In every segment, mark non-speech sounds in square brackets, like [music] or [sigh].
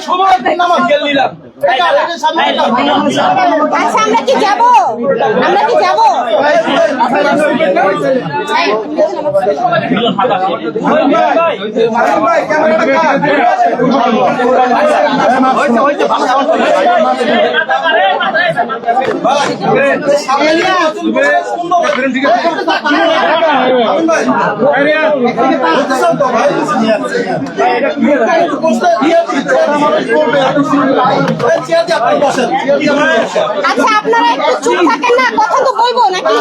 সবাই ঠিক আছে আচ্ছা আমরা কি যাব? আমরা কি যাব? আচ্ছা আপনারা একটু চুপ থাকেন না কথা তো বলব নাকি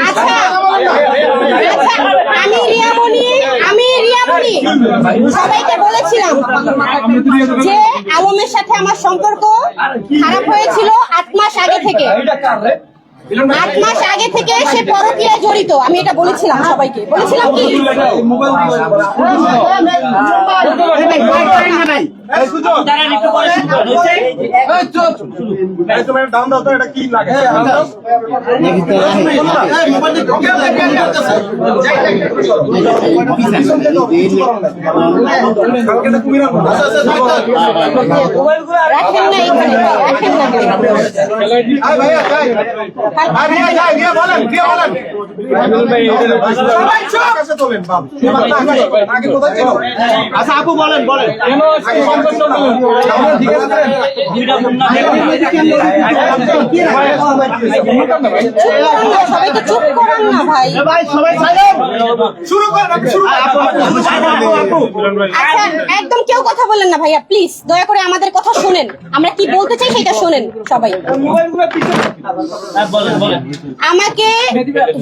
আচ্ছা আচ্ছা আমি রিয়ামণি আমি রিয়ামণি সবাইকে বলেছিলাম যে আলমের সাথে আমার সম্পর্ক খারাপ হয়েছিল আট মাস আগে থেকে। আট মাস আগে থেকে সে পরকিয়ায় জড়িত আমি এটা বলেছিলাম সবাইকে। বলেছিলাম কি? রাখেন না এখানে রাখেন না আচ্ছা আপু বলেন বলেন। একদম কেউ কথা বলেন না ভাইয়া প্লিজ দয়া করে আমাদের কথা শুনেন আমরা কি বলতে চাই সেটা শোনেন সবাই আমাকে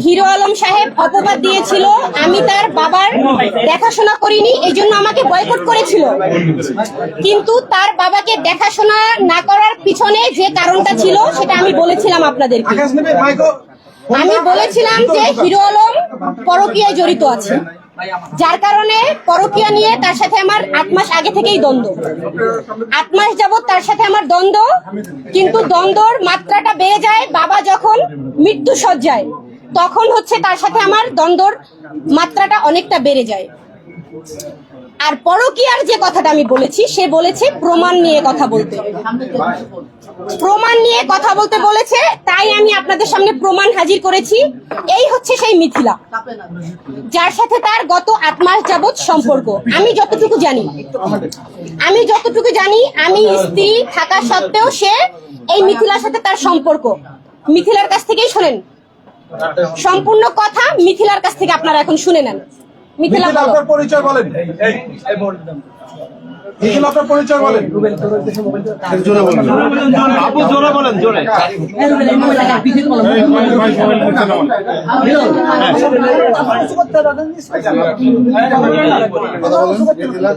হিরো আলম সাহেব অপবাদ দিয়েছিল, আমি তার বাবার দেখাশোনা করিনি, এই জন্য আমাকে বয়কট করেছিল। কিন্তু তার বাবাকে দেখাশোনা না করার পিছনে যে কারণটা ছিল সেটা আমি বলেছিলাম আপনাদেরকে। আমি বলেছিলাম যে হিরো আলম পরকীয়ায় জড়িত আছে। যার কারণে পরকীয়া নিয়ে তার সাথে আমার আট মাস আগে থেকেই দ্বন্দ্ব। আট মাস যাবত তার সাথে আমার দ্বন্দ্ব কিন্তু দ্বন্দ্বর মাত্রাটা বেড়ে যায় বাবা যখন মৃত্যু সজ্জায় তখন হচ্ছে তার সাথে আমার দ্বন্দ্বর মাত্রাটা অনেকটা বেড়ে যায়। আর পরকীয়ার যে কথাটা আমি বলেছি, সে বলেছে প্রমাণ নিয়ে কথা বলতে। প্রমাণ নিয়ে কথা বলতে বলেছে, তাই আমি আপনাদের সামনে প্রমাণ হাজির করেছি। এই হচ্ছে সেই মিথিলা, যার সাথে তার গত আট মাস যাবৎ সম্পর্ক। আমি যতটুকু জানি, আমি যতটুকু জানি, আমি স্ত্রী থাকা সত্ত্বেও সে এই মিথিলার সাথে তার সম্পর্ক। মিথিলার কাছ থেকেই শোনেন। সম্পূর্ণ কথা মিথিলার কাছ থেকে আপনারা এখন শুনে নেন। মিথিলা বলো। আপনার পরিচয় বলেন নিখিল আপনার পরিচয় বলেন আপু জোরে বলেন জোরে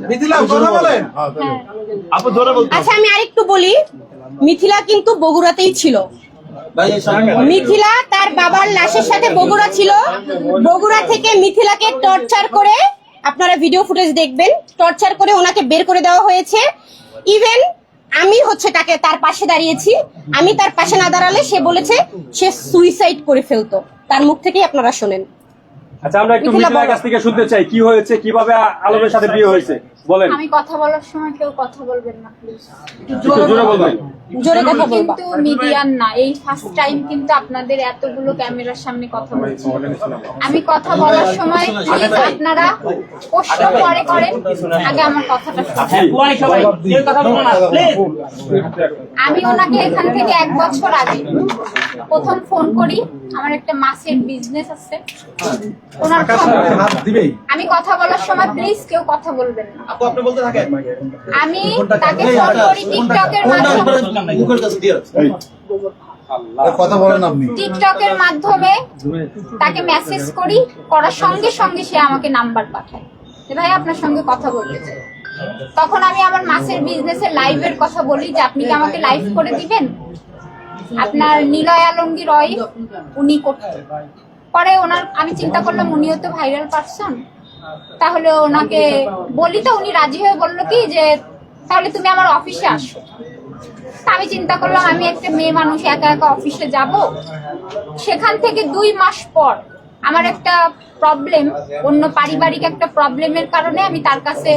মিথিলা কথা বলেন আপু জোরে বলতে আচ্ছা আমি আরেকটু বলি মিথিলা কিন্তু বগুড়াতেই ছিল মিথিলা তার বাবার লাশের সাথে বগুড়া ছিল। বগুড়া থেকে মিথিলাকে টর্চার করে আপনারা ভিডিও ফুটেজ দেখবেন। টর্চার করে ওনাকে বের করে দেওয়া হয়েছে। ইভেন আমি হচ্ছে তাকে তার পাশে দাঁড়িয়েছি। আমি তার পাশে না দাঁড়ালে সে বলেছে সে সুইসাইড করে ফেলতো। তার মুখ থেকেই আপনারা শোনেন। আচ্ছা আমরা একটু মিথিলার কাছ থেকে শুনতে চাই কি হয়েছে কীভাবে আলমের সাথে বিয়ে হয়েছে? বলেন। আমি কথা বলার সময় কেউ কথা বলবেন না প্লিজ জোরে বলবেন। জোরে কথা বলবা। কিন্তু মিডিয়ান না এই ফার্স্ট টাইম কিন্তু আপনাদের এতগুলো ক্যামেরার সামনে কথা বলছি। আমি কথা বলার সময় প্লিজ আপনারা প্রশ্ন পরে করেন আগে আমার কথাটা শুনুন। আমি ওনাকে এখান থেকে এক বছর আগে প্রথম ফোন করি আমার একটা মাছের বিজনেস আছে। ওনার আমি কথা বলার সময় প্লিজ কেউ কথা বলবেন না। আপু আপনি বলতে থাকেন। আমি তাকে ফোন করি টিকটকের মাধ্যমে। কথা বলেন আপনি। টিকটকের মাধ্যমে তাকে মেসেজ করি করার সঙ্গে সঙ্গে সে আমাকে নাম্বার পাঠায়। যে ভাই আপনার সঙ্গে কথা বলতে চাই। তখন আমি আমার মাসের বিজনেসের লাইভের কথা বলি যে আপনি কি আমাকে লাইভ করে দিবেন? আপনার নিলয় আলমগীর রয় উনি করতেন পরে ওনার আমি চিন্তা করলাম উনিও তো ভাইরাল পারসন তাহলে ওনাকে বলি তো, উনি রাজি হয়ে বলল কি যে, তাহলে তুমি আমার অফিসে আসো। আমি চিন্তা করলাম, আমি একটা মেয়ে মানুষ, একা একা অফিসে যাব। সেখান থেকে দুই মাস পর আমার একটা প্রবলেম অন্য পারিবারিক একটা প্রবলেমের কারণে আমি তার কাছে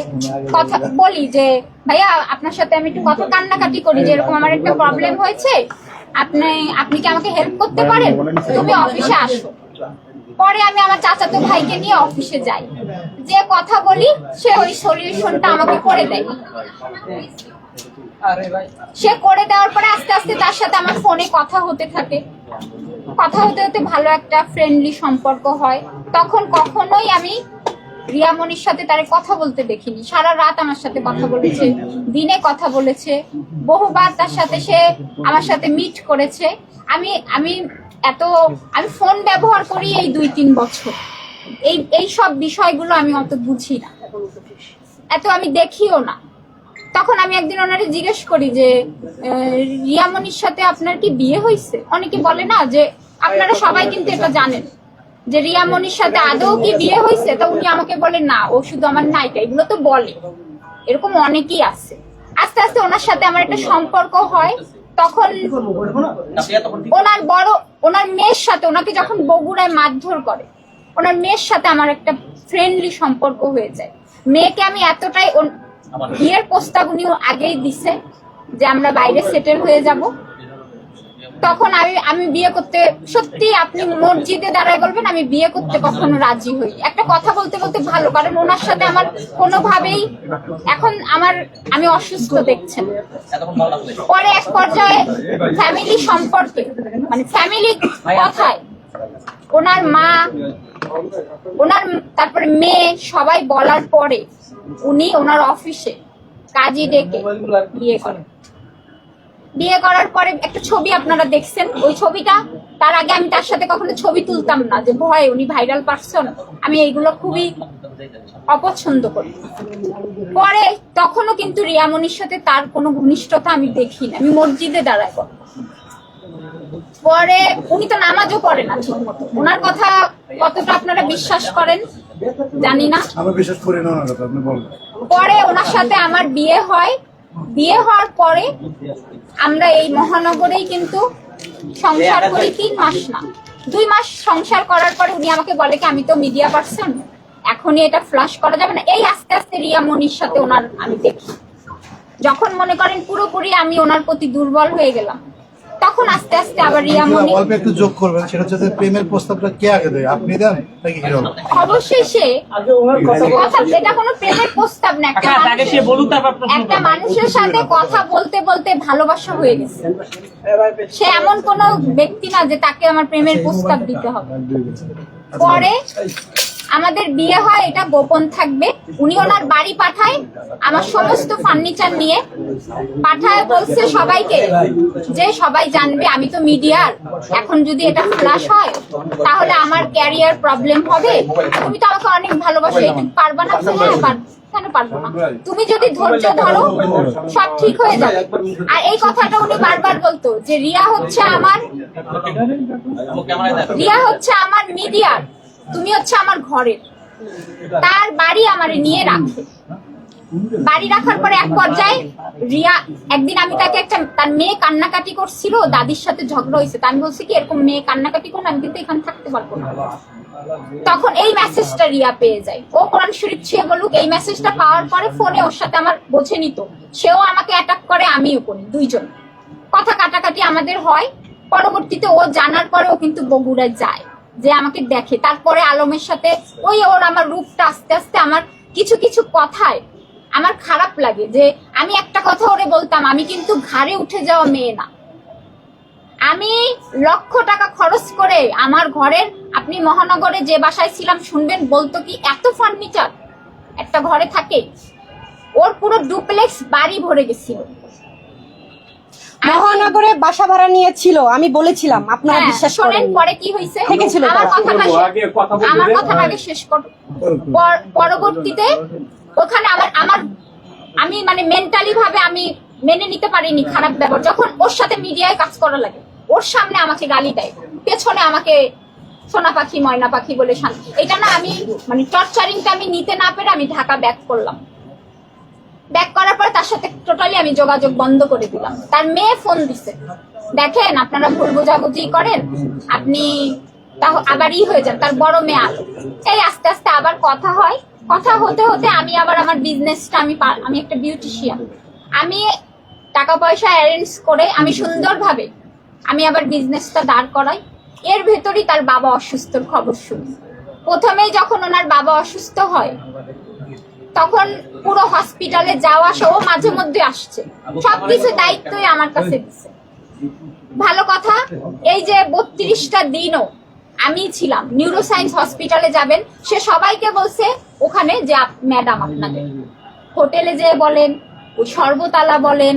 কথা বলি যে, ভাইয়া, আপনার সাথে আমি একটু কথা কান্নাকাটি করি, যে এরকম আমার একটা প্রবলেম হয়েছে। আপনি আপনি কি আমাকে হেল্প করতে পারেন? তুমি অফিসে আসো। পরে আমি আমার চাচাতো ভাইকে নিয়ে অফিসে যাই। যে কথা বলি সে ওই সলিউশনটা আমাকে করে দেয়। সে করে দেওয়ার পরে আস্তে আস্তে তার সাথে আমার ফোনে কথা হতে থাকে। কথা হতে হতে ভালো একটা ফ্রেন্ডলি সম্পর্ক হয়। তখন কখনোই আমি রিয়ামনির সাথে তারে কথা বলতে দেখিনি। সারা রাত আমার সাথে কথা বলেছে দিনে কথা বলেছে। বহুবার তার সাথে সে আমার সাথে মিট করেছে। আমি আমি এত আমি ফোন ব্যবহার করি এই দুই তিন বছর। এই এই সব বিষয়গুলো আমি অত বুঝি না। এত আমি দেখিও না। তখন আমি একদিন ওনারে জিজ্ঞেস করি যে রিয়ামনির সাথে আপনার কি বিয়ে হয়েছে অনেকে বলে না যে আপনারা সবাই কিন্তু এটা জানেন। যে রিয়ামনির সাথে আদৌ কি বিয়ে হয়েছে তো উনি আমাকে বলে না ও শুধু আমার নায়িকা। এগুলো তো বলে। এরকম অনেকেই আছে। আস্তে আস্তে ওনার সাথে আমার একটা সম্পর্ক হয়। তখন ওনার বড় ওনার মেয়ের সাথে ওনাকে যখন বগুড়ায় মারধর করে ওনার মেয়ের সাথে আমার একটা ফ্রেন্ডলি সম্পর্ক হয়ে যায়। মেয়েকে আমি এতটাই বিয়ের প্রস্তাব উনি আগেই দিছে যে আমরা বাইরে সেটেল হয়ে যাব। তখন আমি আমি বিয়ে করতে, সত্যি আপনি মসজিদে দাঁড়ায় বলবেন, আমি বিয়ে করতে কখনো রাজি হই। একটা কথা বলতে বলতে ভালো, কারণ ওনার সাথে আমার কোনোভাবেই, এখন আমার, আমি অসুস্থ দেখছেন। পরে এক পর্যায়ে ফ্যামিলি সম্পর্কে মানে ফ্যামিলি কথায়, ওনার মা, ওনার তারপরে মেয়ে, সবাই বলার পরে উনি ওনার অফিসে কাজী ডেকে বিয়ে করেন। বিয়ে করার পরে একটা ছবি আপনারা দেখছেন। ওই ছবিটা তার আগে আমি তার সাথে কখনো ছবি তুলতাম না যে ভয় উনি ভাইরাল পারসন আমি এইগুলো খুবই অপছন্দ করি। পরে তখনও কিন্তু রিয়ামনির সাথে তার কোনো ঘনিষ্ঠতা আমি দেখি না আমি মসজিদে দাঁড়াই করি। পরে উনি তো নামাজও পড়ে না ঠিক মতো। ওনার কথা কতটা আপনারা বিশ্বাস করেন জানি না। আমি বিশ্বাস করি পরে ওনার সাথে আমার বিয়ে হয় বিয়ে হওয়ার পরে আমরা এই মহানগরেই কিন্তু সংসার করি তিন মাস না। দুই মাস সংসার করার পরে উনি আমাকে বলে কি, আমি তো মিডিয়া পার্সন এখনই এটা ফ্লাশ করা যাবে না। এই আস্তে আস্তে রিয়া মনির সাথে ওনার আমি দেখি। যখন মনে করেন পুরোপুরি আমি ওনার প্রতি দুর্বল হয়ে গেলাম তখন আস্তে আস্তে আবার রিয়া মনি অল্প একটু যোগ করবেন সেটা হচ্ছে প্রেমের প্রস্তাবটা কে আগে দেয়? আপনি দেন নাকি হিরো? অবশ্যই সে কথা এটা কোনো প্রেমের প্রস্তাব না একটা আচ্ছা, আগে সে মানুষের- বলুক তারপর প্রশ্ন একটা মানুষের সাথে কথা বলতে বলতে ভালোবাসা হয়ে গেছে। সে এমন কোন ব্যক্তি না যে তাকে আমার প্রেমের প্রস্তাব দিতে হবে। পরে আমাদের বিয়ে হয়, এটা গোপন থাকবে। উনি ওনার বাড়ি পাঠায়, আমার সমস্ত ফার্নিচার নিয়ে পাঠায়, বলছে সবাইকে যে সবাই জানবে, আমি তো মিডিয়ার। এখন যদি এটা ফ্লাশ হয়, তাহলে আমার ক্যারিয়ার প্রবলেম হবে। তুমি তো আমাকে অনেক ভালোবাসো এটা পারবা না? হ্যাঁ কেন পারব না? তুমি যদি ধৈর্য ধরো, সব ঠিক হয়ে যাবে। আর এই কথাটা উনি বারবার বলতো, যে রিয়া হচ্ছে আমার রিয়া হচ্ছে আমার মিডিয়ার। তুমি হচ্ছে আমার ঘরের তার বাড়ি আমার নিয়ে রাখে। বাড়ি রাখার পরে এক পর্যায়ে রিয়া, একদিন আমি তাকে একটা, তার মেয়ে কান্নাকাটি করছিল, দাদির সাথে ঝগড়া হয়েছে। তা আমি বলছি কি, এরকম মেয়ে কান্নাকাটি করুন আমি কিন্তু এখানে থাকতে পারব না। তখন এই মেসেজটা রিয়া পেয়ে যায়। ও কোরআন শরীফ ছুঁয়ে বলুক, এই মেসেজটা পাওয়ার পরে ফোনে ওর সাথে আমার বোঝে নিত। সেও আমাকে অ্যাটাক করে, আমিও করি, দুইজন। কথা কাটাকাটি আমাদের হয়। পরবর্তীতে ও জানার পরে ও কিন্তু বগুড়ায় যায়। যে আমাকে দেখে। তারপরে আলমের সাথে ওই ওর আমার রূপটা আস্তে আস্তে আমার কিছু কিছু কথায় আমার খারাপ লাগে যে আমি একটা কথা ওরে বলতাম, আমি কিন্তু ঘাড়ে উঠে যাওয়া মেয়ে না। আমি লক্ষ টাকা খরচ করে আমার ঘরের, আপনি মহানগরে যে বাসায় ছিলাম শুনবেন, বলতো কি এত ফার্নিচার একটা ঘরে থাকে। ওর পুরো ডুপ্লেক্স বাড়ি ভরে গেছিল। মহানগরে বাসা ভাড়া নিয়েছিল আমি বলেছিলাম আপনারা হ্যাঁ, বিশ্বাস শোনেন করেন পরে কি হয়েছে? থেকেছিল আমার কথা আমার দে। কথাটা আগে শেষ কর পরবর্তীতে ওখানে আমার আমার আমি মানে মেন্টালি ভাবে আমি মেনে নিতে পারিনি খারাপ ব্যাপার। যখন ওর সাথে মিডিয়ায় কাজ করা লাগে ওর সামনে আমাকে গালি দেয়। পেছনে আমাকে সোনা পাখি ময়না পাখি বলে শান্তি। এটা না আমি মানে টর্চারিংটা আমি নিতে না পেরে আমি ঢাকা ব্যাক করলাম। তার সাথে টোটালি আমি যোগাযোগ বন্ধ করে দিলাম। তার মেয়ে ফোন দিছে। দেখেন, আপনারা ভুল বোঝাবুঝি করেন। আপনি তাহ- আবার ই হয়ে যান, তার বড় মেয়ে আলো। এই আস্তে আস্তে আবার কথা হয়। কথা হতে হতে আমি আবার আমার বিজনেসটা আমি আমি একটা বিউটিশিয়ান আমি টাকা পয়সা অ্যারেঞ্জ করে আমি সুন্দরভাবে আমি আবার বিজনেসটা দাঁড় করাই। এর ভেতরই তার বাবা অসুস্থর খবর শুনি। প্রথমেই যখন ওনার বাবা অসুস্থ হয় তখন পুরো হসপিটালে যাওয়া সহ মাঝে মধ্যে আসছে। সবকিছু দায়িত্বই আমার কাছে দিছে। ভালো কথা এই যে বত্রিশটা দিনও আমি ছিলাম নিউরোসায়েন্স হসপিটালে যাবেন সে সবাইকে বলছে ওখানে যে ম্যাডাম আপনাদের। হোটেলে যে বলেন সর্বতালা বলেন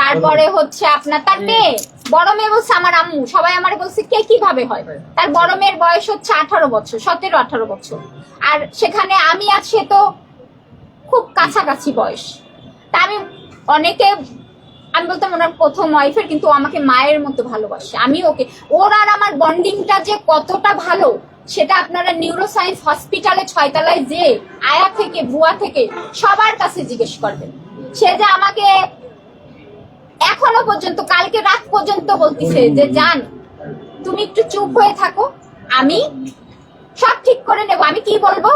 তারপরে হচ্ছে আপনার তার মেয়ে বড় মেয়ে বলছে আমার আম্মু সবাই আমার বলছে কে কীভাবে হয়? তার বড় মেয়ের বয়স হচ্ছে আঠারো বছর সতেরো আঠারো বছর। আর সেখানে আমি সে তো খুব কাছাকাছি বয়স। তা আমি অনেকে, আমি বলতাম ওনার প্রথম ওয়াইফের কিন্তু আমাকে মায়ের মতো ভালোবাসে। আমি ওকে, ওর আর আমার বন্ডিংটা যে কতটা ভালো, সেটা আপনারা নিউরোসায়েন্স হসপিটালে ছয়তলায় যে আয়া থেকে বুয়া থেকে সবার কাছে জিজ্ঞেস করবেন। সে যে আমাকে এখনও পর্যন্ত, কালকে রাত পর্যন্ত বলতিছে যে, জান, তুমি একটু চুপ হয়ে থাকো, আমি সব ঠিক করে নেব। আমি কি বলব?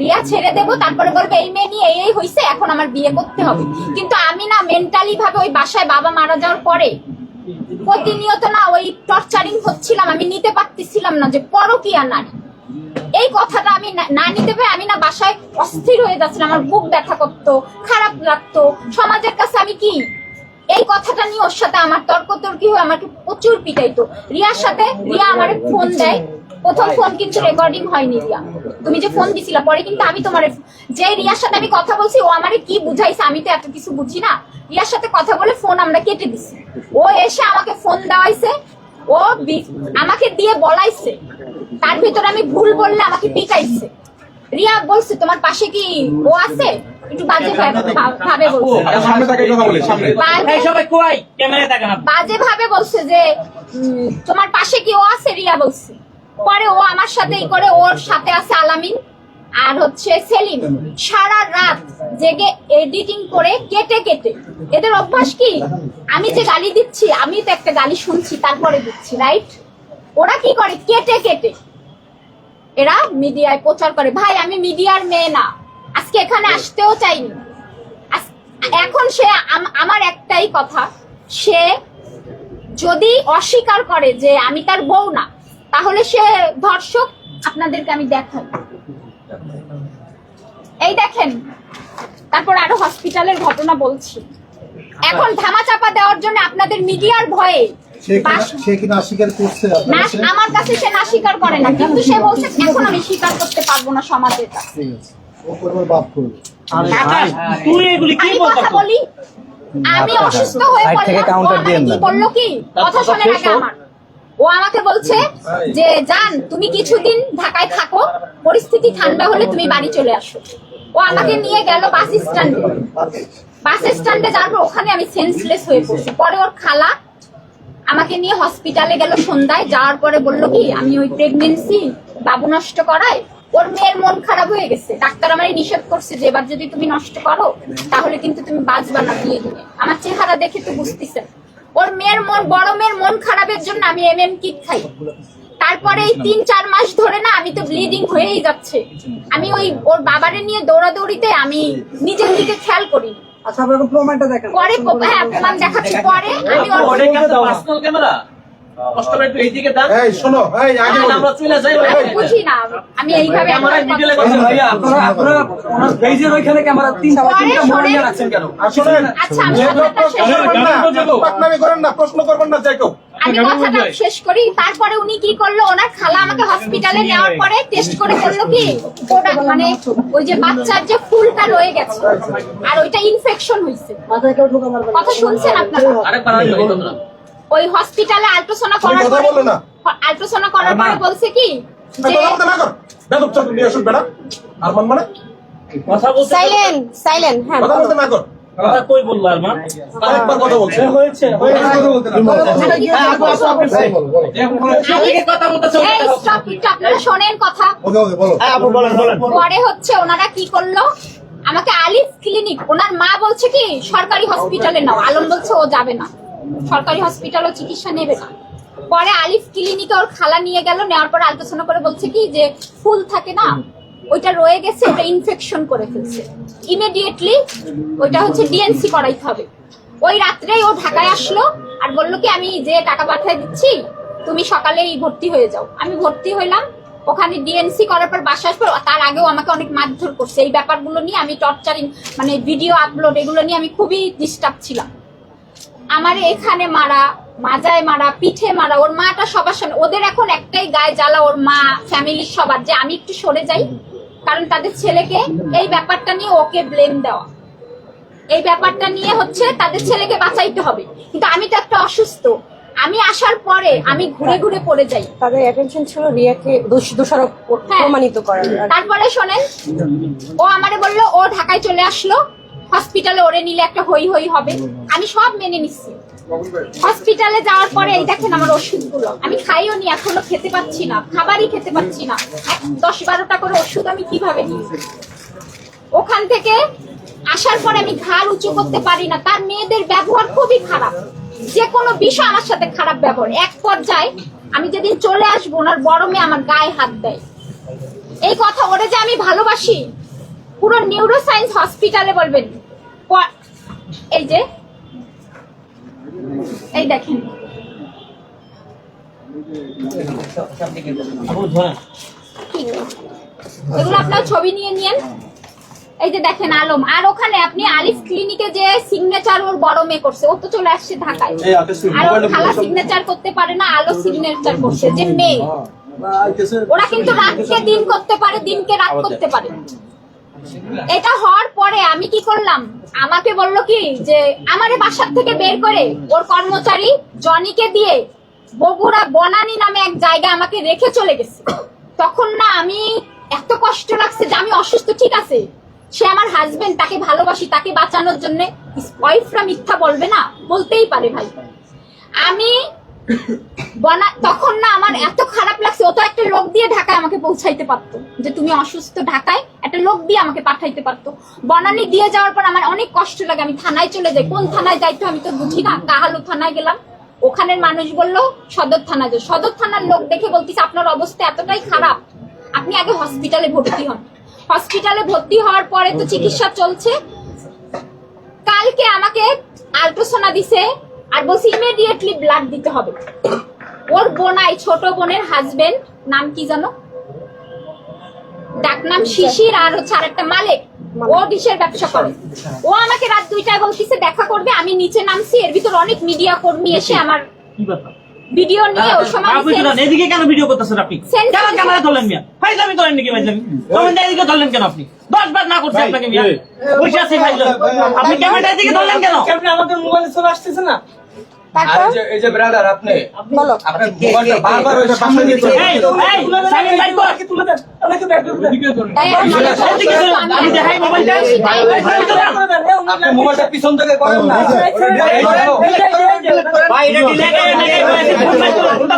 রিয়া ছেড়ে দেবো, তারপরে বলব, এই মেয়ে নিয়ে এই হয়েছে এখন আমার বিয়ে করতে হবে। কিন্তু আমি না মেন্টালি ভাবে ওই বাসায় বাবা মারা যাওয়ার পরে প্রতিনিয়ত না ওই টর্চারিং হচ্ছিলাম, আমি নিতে পারতেছিলাম না যে পরকিয়া নারী এই কথাটা আমি না নিতে পেরে আমি না বাসায় অস্থির হয়ে যাচ্ছিলাম, আমার বুক ব্যথা করতো, খারাপ লাগতো। সমাজের কাছে আমি কি? এই কথাটা নিয়ে ওর সাথে আমার তর্ক তর্কি হয়ে আমাকে প্রচুর পিটাইতো। রিয়ার সাথে রিয়া আমার ফোন দেয়। প্রথম ফোন কিন্তু রেকর্ডিং হয়নি রিয়া। তুমি যে ফোন দিছিলা পরে কিন্তু আমি তোমার যে রিয়ার সাথে আমি কথা বলছি ও আমারে কি বুঝাইছে আমি তো এত কিছু বুঝি না। রিয়ার সাথে কথা বলে ফোন আমরা কেটে দিছি। ও এসে আমাকে ফোন দেওয়াইছে ও আমাকে দিয়ে বলাইছে। তার ভিতরে আমি ভুল বললে আমাকে পিটাইছে। রিয়া বলছে তোমার পাশে কি ও আছে? একটু বাজে ভাবে- ভাবে বলছে। বাজে ভাবে বলছে যে তোমার পাশে কি ও আছে? রিয়া বলছে। পরে ও আমার সাথে ই করে, ওর সাথে আছে আলামিন আর হচ্ছে সেলিম। সারা রাত জেগে এডিটিং করে কেটে কেটে। এদের অভ্যাস কি? আমি যে গালি দিচ্ছি, আমি তো একটা গালি শুনছি, তারপরে দিচ্ছি রাইট ওরা কি করে? কেটে কেটে। এরা মিডিয়ায় প্রচার করে, ভাই, আমি মিডিয়ার মেয়ে না। আজকে এখানে আসতেও চাইনি। এখন সে আম- আমার একটাই কথা, সে যদি অস্বীকার করে যে আমি তার বউ না তাহলে সে ধর্ষক আপনাদেরকে আমি দেখাই। এই দেখেন তারপর আরও হসপিটালের ঘটনা বলছি। এখন ধামা চাপা দেওয়ার জন্য আপনাদের মিডিয়ার ভয়ে না আমার কাছে সে না স্বীকার করে না কিন্তু সে বলছে এখন আমি স্বীকার করতে পারব না সমাজের কাছে। ঠিক আছে। ও করবে বাপ করবে আকাশ তুই এগুলি কি আমি কথা বলি? আমি অসুস্থ হয়ে পড়লাম কি বলল কি? কথা শোনেন আগে আমার। ও আমাকে বলছে যে, জান, তুমি কিছুদিন ঢাকায় থাকো, পরিস্থিতি ঠান্ডা হলে তুমি বাড়ি চলে আসো। ও আমাকে নিয়ে গেল বাস স্ট্যান্ডে। বাস স্ট্যান্ডে যাওয়ার ওখানে আমি সেন্সলেস হয়ে পড়ছি। পরে ওর খালা আমাকে নিয়ে হসপিটালে গেল সন্ধ্যায়। যাওয়ার পরে বলল কি, আমি ওই প্রেগনেন্সি বাবু নষ্ট করায় ওর মেয়ের মন খারাপ হয়ে গেছে। ডাক্তার আমার নিষেধ করছে যে, এবার যদি তুমি নষ্ট করো, তাহলে কিন্তু তুমি বাঁচবা না বিয়ে দিয়ে আমার চেহারা দেখে তো বুঝতেছেন। ওর মেয়ের মন বড় মেয়ের মন খারাপের জন্য আমি এম এম কিট খাই। তারপরে এই তিন চার মাস ধরে না আমি তো ব্লিডিং হয়েই যাচ্ছে। আমি ওই ওর বাবারে নিয়ে দৌড়াদৌড়িতে আমি নিজের দিকে খেয়াল করি। আচ্ছা আপনার প্রমাণটা দেখেন। পরে হ্যাঁ প্রমাণ দেখাচ্ছি। পরে আমি ওর পার্সোনাল ক্যামেরা কষ্ট একটু এইদিকে দান এই শোনো এই আগে আমরা চলে যাই। বুঝি না আমি এইভাবে আমার ভিডিও কথা- ভাইয়া আপনারা আপনারা ওনার পেজের ওইখানে ক্যামেরা তিনটা বা তিনটা মোবাইল নিয়ে রাখছেন কেন? আর আচ্ছা আমি শেষ প্রশ্ন করব। করবেন না, পাকনামি করেন না প্রশ্ন করবেন না যে কেউ আমি কথাটা শেষ করি। তারপরে উনি কি করল? ওনার খালা আমাকে হসপিটালে নেওয়ার পরে টেস্ট করে করল কি ওটা মানে ওই যে বাচ্চার যে ফুলটা রয়ে গেছে আর ওইটা ইনফেকশন হয়েছে কথা শুনছেন আপনারা? আরেকবার। ওই হসপিটালে আল্ট্রাসোনা করার কথা পরে না। আল্ট্রাসোনা করার পরে বলছে কি যে কথা বলতে না কর। বেদব চল আসুন বেটা আরমান মানে? কথা বলতে সাইলেন্ট সাইলেন্ট হ্যাঁ। কথা বলতে না কর। কথা কই বলল আরমান? আরেকবার কথা বলছে। হয়েছে এদিকে কথা বলতেছে এই stop, একটু আপনারা শোনেন কথা। বলো। পরে হচ্ছে ওনারা কি করল? আমাকে আলিফ ক্লিনিক ওনার মা বলছে কি সরকারি হসপিটালে নাও। আলম বলছে ও যাবে না। সরকারি হসপিটালও চিকিৎসা নেবে না। পরে আলিফ ক্লিনিকে ওর খালা নিয়ে গেল নেওয়ার পর আলোচনা করে বলছে কি যে ফুল থাকে না ওইটা রয়ে গেছে ওটা ইনফেকশন করে ফেলছে। ইমিডিয়েটলি ওইটা হচ্ছে ডিএনসি করাইতে হবে। ওই রাত্রেই ও ঢাকায় আসলো আর বলল কি আমি যে টাকা পাঠিয়ে দিচ্ছি তুমি সকালেই ভর্তি হয়ে যাও। আমি ভর্তি হইলাম ওখানে ডিএনসি করার পর বাসা আসব তার আগেও আমাকে অনেক মারধর করছে। এই ব্যাপারগুলো নিয়ে আমি টর্চারিং মানে ভিডিও আপলোড এগুলো নিয়ে আমি খুবই ডিস্টার্ব ছিলাম। আমার এখানে মারা মাজায় মারা পিঠে মারা ওর মাটা সবার সামনে। ওদের এখন একটাই গায়ে জ্বালা ওর মা ফ্যামিলির সবার। যে আমি একটু সরে যাই কারণ তাদের ছেলেকে এই ব্যাপারটা নিয়ে ওকে ব্লেম দেওয়া। এই ব্যাপারটা নিয়ে হচ্ছে তাদের ছেলেকে বাঁচাইতে হবে। কিন্তু আমি তো একটা অসুস্থ। আমি আসার পরে আমি ঘুরে ঘুরে পড়ে যাই। তাদের অ্যাটেনশন ছিল রিয়াকে দোষারোপ হ্যাঁ। প্রমাণিত করার। তারপরে শোনেন ও আমারে বলল ও ঢাকায় চলে আসলো। হসপিটালে ওরে নিলে একটা হই হই হবে। আমি সব মেনে নিচ্ছি। হসপিটালে যাওয়ার পরে এই দেখেন আমার ওষুধগুলো। আমি খাইও নি এখনও খেতে পাচ্ছি না খাবারই খেতে পাচ্ছি না। দশ বারোটা করে ওষুধ আমি কীভাবে নিই ওখান থেকে আসার পরে আমি ঘাড় উঁচু করতে পারি না। তার মেয়েদের ব্যবহার খুবই খারাপ। যে কোনো বিষয় আমার সাথে খারাপ ব্যবহার। এক পর্যায়ে আমি যেদিন চলে আসব ওনার বড় মেয়ে আমার গায়ে হাত দেয়। এই কথা ওরে যে আমি ভালোবাসি? পুরো নিউরো সায়েন্স হসপিটালে বলবেন। এই যে এই দেখেন। এগুলো আপনার ছবি নিয়ে নিয়েন। এই যে দেখেন আলম। আর ওখানে আপনি আলিফ ক্লিনিকে যে সিগনেচার ওর বড় মেয়ে করছে ও তো চলে আসছে ঢাকায়। আর ওর খালা সিগনেচার করতে পারে না আলো সিগনেচার করছে যে মেয়ে। ওরা কিন্তু রাতকে দিন করতে পারে দিনকে রাত করতে পারে। এটা হওয়ার পরে আমি কি করলাম? আমাকে বলল কি যে, আমারে বাসার থেকে বের করে ওর কর্মচারী জনিকে দিয়ে বগুড়া বনানী নামে এক জায়গায় আমাকে রেখে চলে গেছে। তখন না আমি এত কষ্ট লাগছে যে আমি অসুস্থ, ঠিক আছে? সে আমার হাজবেন্ড তাকে ভালোবাসি, তাকে বাঁচানোর জন্য ওয়াইফরা মিথ্যা বলবে না? বলতেই পারে ভাই। আমি বনা তখন না আমার এত খারাপ লাগছে। ও তো একটা লোক দিয়ে ঢাকায় আমাকে পৌঁছাইতে পারতো। যে তুমি অসুস্থ ঢাকায়, একটা লোক দিয়ে আমাকে পাঠাইতে পারতো। বনানি দিয়ে যাওয়ার পর আমার অনেক কষ্ট লাগে। আমি থানায় চলে যাই। কোন থানায় যাইতো আমি তো বুঝি না। কাহালু থানায় গেলাম। ওখানের মানুষ বলল, সদর থানা যে সদর থানার লোক দেখে বলতিস আপনার অবস্থা এতটাই খারাপ। আপনি আগে হসপিটালে ভর্তি হন। হসপিটালে ভর্তি হওয়ার পরে তো চিকিৎসা চলছে। কালকে আমাকে আল্ট্রাসোনা দিছে। আর বলছে ইমিডিয়েটলি ব্লাড দিতে হবে। ওর বোনাই ছোট বোনের হাজবেন্ড নাম কি জানো? ডাকনাম শিশির। আর হচ্ছে আরেকটা মালিক। ও ডিশের ব্যবসা করে। ও আমাকে রাত দুইটায় বলতিছে দেখা করবে আমি নিচে নামছি এর ভিতর অনেক মিডিয়া কর্মী এসে আমার কি ব্যাপার? ভিডিও নিয়ে ওই সময় আপনি তো এদিকে কেন ভিডিও করতেছেন আপনি? কেন ক্যামেরা ধরলেন মিয়া? ফাইজলামি করেন নাকি ফাইজলামি কমেন্ট এদিকে ধরলেন কেন আপনি? দশ বার না করছে আপনাকে মিয়া। বসে আছে ফাইজলামি। আপনি ক্যামেরা এদিকে ধরলেন কেন? কেমনে আমাদের মোবাইলে চলে আসতেছে না? তারপর এই যে ব্রাদার আপনি বলো আপনার মোবাইলটা বারবার ওইটা পাশে দিয়ে চলে এই, এই, লাইট কর। ওনাকে তুলে দেন ওনাকে ব্যাগ তুলে দেন তাই আর মানে এদিকে ধরুন, আমি দেখাই মোবাইলটা। আপনি মোবাইলটা পিছন থেকে করেন না ভাই, এটা হয়ে। ফোনটা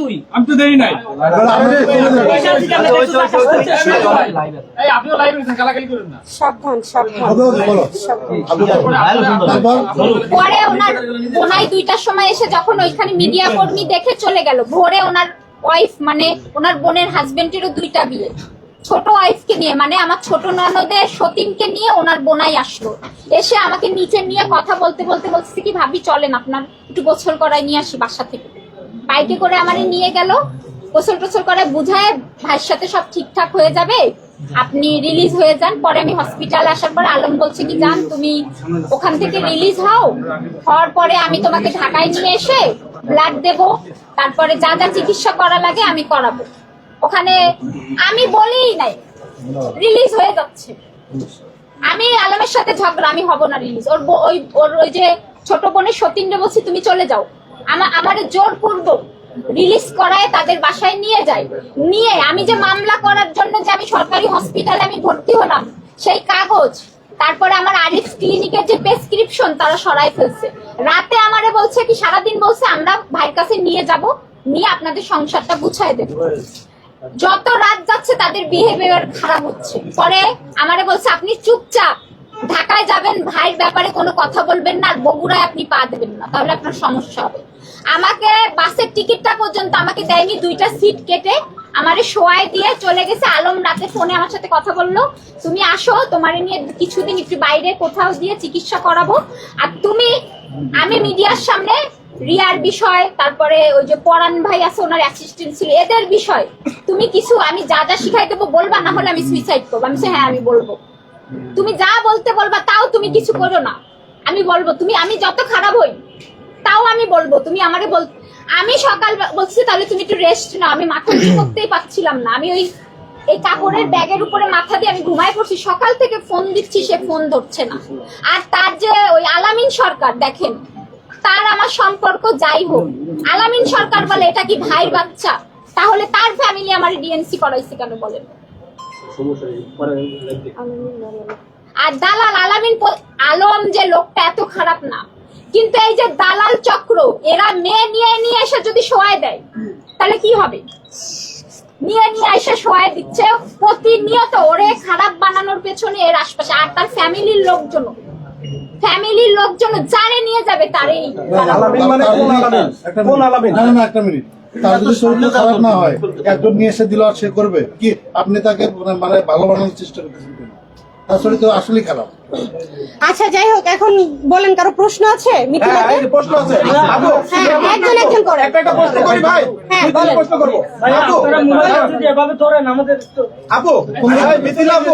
তুই? তো দেরি নাই সাবধান সাবধান বলো পরে ওনার ওনাই দুইটার সময় এসে যখন ওইখানে মিডিয়া কর্মী দেখে চলে গেল, ভোরে ওনার ওয়াইফ মানে ওনার বোনের হাজবেন্ডেরও দুইটা বিয়ে। ছোট ওয়াইফকে নিয়ে মানে আমার ছোট ননদের সতীনকে নিয়ে ওনার বোনাই আসলো। এসে আমাকে নিচে নিয়ে কথা বলতে বলতে বলছে কি, ভাবি, চলেন আপনার একটু গোসল করায় নিয়ে আসি বাসা থেকে। বাইকে করে আমার নিয়ে গেল গোসল টোসল করে বুঝায় ভাইয়ের সাথে সব ঠিকঠাক হয়ে যাবে। আপনি রিলিজ হয়ে যান, পরে আমি হসপিটাল আসার পর আলম বলছে কি, যান, তুমি ওখান থেকে রিলিজ হও। হওয়ার পরে আমি তোমাকে ঢাকায় নিয়ে এসে ব্লাড দেব। তারপরে যা যা চিকিৎসা করা লাগে আমি করাবো। ওখানে আমি বলিই নাই। রিলিজ হয়ে যাচ্ছে। আমি আলমের সাথে ঝগড়া, আমি হব না রিলিজ ওর ওই ওর ওই যে ছোট বোনের সতীন্দ্র বলছি তুমি চলে যাও। আমার আমার জোর করব রিলিজ করায় তাদের বাসায় নিয়ে যায়। নিয়ে আমি যে মামলা করার জন্য যে আমি সরকারি হসপিটালে আমি ভর্তি হলাম, সেই কাগজ, তারপরে আমার আরিফ ক্লিনিকের যে প্রেসক্রিপশন তারা সরাই ফেলছে। রাতে আমারে বলছে কি, সারাদিন বলছে, আমরা ভাইয়ের কাছে নিয়ে যাব, নিয়ে আপনাদের সংসারটা গুছায় দেবো। যত রাত যাচ্ছে, তাদের বিহেভিয়ার খারাপ হচ্ছে। পরে আমারে বলছে, আপনি চুপচাপ, ঢাকায় যাবেন, ভাইয়ের ব্যাপারে কোনো কথা বলবেন না, আর বগুড়ায় আপনি পা দেবেন না, তাহলে আপনার সমস্যা হবে। আমাকে বাসের টিকিটটা পর্যন্ত আমাকে দেয়নি, দুইটা সিট কেটে আমারে শোয়ায় দিয়ে চলে গেছে। আলম রাতে ফোনে আমার সাথে কথা বলল, তুমি আসো, তোমার নিয়ে কিছুদিন একটু বাইরে কোথাও দিয়ে চিকিৎসা করাবো। আর তুমি, আমি মিডিয়ার সামনে রিয়ার বিষয়, তারপরে ওই যে পরাণ ভাই আছে, ওনার অ্যাসিস্ট্যান্ট ছিল, এদের বিষয়। তুমি কিছু, আমি যা যা শিখাই দেবো, বলবা, না হলে আমি সুইসাইড করব। আমি হ্যাঁ আমি বলব। তুমি যা বলতে বলবা, তাও তুমি কিছু করো না। আমি বলব, তুমি, আমি যত খারাপ হই তাও আমি বলব তুমি আমারে বল আমি সকাল বলছি তাহলে তুমি একটু রেস্ট নাও আমি মাথা নিচু [clears throat] করতেই পারছিলাম না। আমি ওই এই কাপড়ের ব্যাগের উপরে মাথা দিয়ে আমি ঘুমায় পড়ছি সকাল থেকে ফোন দিচ্ছি সে ফোন ধরছে না। আর তার যে ওই আলামিন সরকার দেখেন তার আমার সম্পর্ক যাই হোক আলামিন সরকার বলে এটা কি ভাই বাচ্চা? তাহলে তার ফ্যামিলি আমার ডিএনসি করাইছে কেন বলেন? আর দালাল আলামিন আলম যে লোকটা এত খারাপ না। কিন্তু এই যে দালাল চক্র এরা মেয়ে নিয়ে নিয়ে এসে যদি শোয়ায় দেয় তাহলে কি হবে? নিয়ে নিয়ে এসে শোয়ায় দিচ্ছে প্রতিনিয়ত ওরে খারাপ বানানোর পেছনে এর আশপাশে। আর তার ফ্যামিলির লোকজন ফ্যামিলির লোকজন যারে নিয়ে যাবে তারেই আলামিন মানে কোন আলামিন কোন আলামিন? না না, না একটা মিনিট। তার যদি শরীর খারাপ না হয় একজন নিয়ে এসে দিল আর সে করবে? কি আপনি তাকে মানে- মানে ভালো বানানোর চেষ্টা করতেছেন শরীর তো আসলে খারাপ। আচ্ছা যাই হোক এখন বলেন কারও প্রশ্ন আছে? হ্যাঁ মিথিলাতে প্রশ্ন আছে। আপু হ্যাঁ একজন একজন করে একটা একটা প্রশ্ন করি ভাই। হ্যাঁ, বলেন। প্রশ্ন করব। আপু মোবাইল যদি এভাবে ধরেন আমাদের তো আপু ভাই মিথিলা আপু